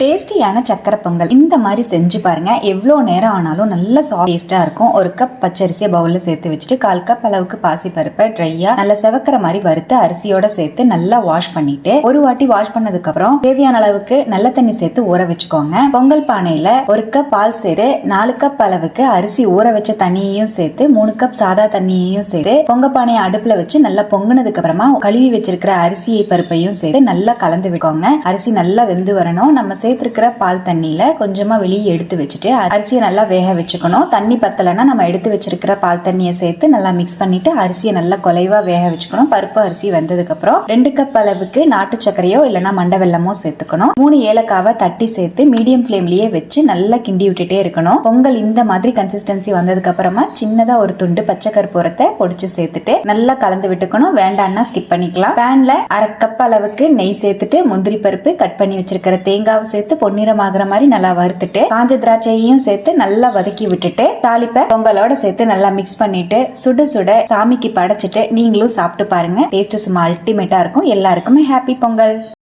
டேஸ்டியான சக்கரை பொங்கல். இந்த மாதிரி செஞ்சு பாருங்க. எவ்வளோ நேரம் ஆனாலும் நல்ல டேஸ்டா இருக்கும். ஒரு கப் பச்சரிசியை பவுல்ல சேர்த்து வச்சுட்டு கால் கப் அளவுக்கு பாசி பருப்பை ட்ரையா நல்லா செவக்கிற மாதிரி வறுத்து அரிசியோட சேர்த்து நல்லா வாஷ் பண்ணிட்டு ஒரு வாட்டி வாஷ் பண்ணதுக்கு அப்புறம் தேவையான அளவுக்கு நல்ல தண்ணி சேர்த்து ஊற வச்சுக்கோங்க. பொங்கல் பானையில ஒரு கப் பால் சேர்த்து நாலு கப் அளவுக்கு அரிசி ஊற வச்ச தண்ணியையும் சேர்த்து மூணு கப் சாதா தண்ணியையும் சேர்த்து பொங்க பானையை அடுப்புல வச்சு நல்லா பொங்கினதுக்கு அப்புறமா கழுவி வச்சிருக்கிற அரிசியை பருப்பையும் சேர்த்து நல்லா கலந்து விடுவாங்க அரிசி நல்லா வெந்து வரணும். நம்ம சேர்த்துருக்கிற பால் தண்ணியில கொஞ்சமா வெளியே எடுத்து வச்சுட்டு அரிசியை நல்லா வேக வச்சுக்கணும். தண்ணி பத்தலைன்னா நம்ம எடுத்து வச்சிருக்கிற பால் தண்ணியை சேர்த்து நல்லா மிக்ஸ் பண்ணிட்டு அரிசியை நல்லா குலைவா வேக வச்சுக்கணும். பருப்பு அரிசி வந்ததுக்கப்புறம் ரெண்டு கப் அளவுக்கு நாட்டு சர்க்கரையோ இல்லைன்னா மண்டை வெள்ளமோ சேர்த்துக்கணும். மூணு ஏலக்காவை தட்டி சேர்த்து மீடியம் ஃப்ளேம்லயே வச்சு நல்லா கிண்டி விட்டுட்டே இருக்கணும். பொங்கல் இந்த மாதிரி கன்சிஸ்டன்சி வந்ததுக்கு அப்புறமா சின்னதா ஒரு துண்டு பச்சை கற்பூரத்தை பொடிச்சு சேர்த்துட்டு நல்லா கலந்து விட்டுக்கணும். வேண்டாம்னா ஸ்கிப் பண்ணிக்கலாம். பேன்ல அரை கப் அளவுக்கு நெய் சேர்த்துட்டு முந்திரி பருப்பு கட் பண்ணி வச்சிருக்கிற தேங்காவை சேர்த்து பொன்னிறம் ஆகுற மாதிரி நல்லா வறுத்துட்டு காஞ்ச திராட்சையையும் சேர்த்து நல்லா வதக்கி விட்டுட்டு தாளிப்பை பொங்கலோட சேர்த்து நல்லா மிக்ஸ் பண்ணிட்டு சுட சுட சாமிக்கு படைச்சிட்டு நீங்களும் சாப்பிட்டு பாருங்க. டேஸ்ட் சும்மா அல்டிமேட்டா இருக்கும். எல்லாருக்குமே ஹாப்பி பொங்கல்.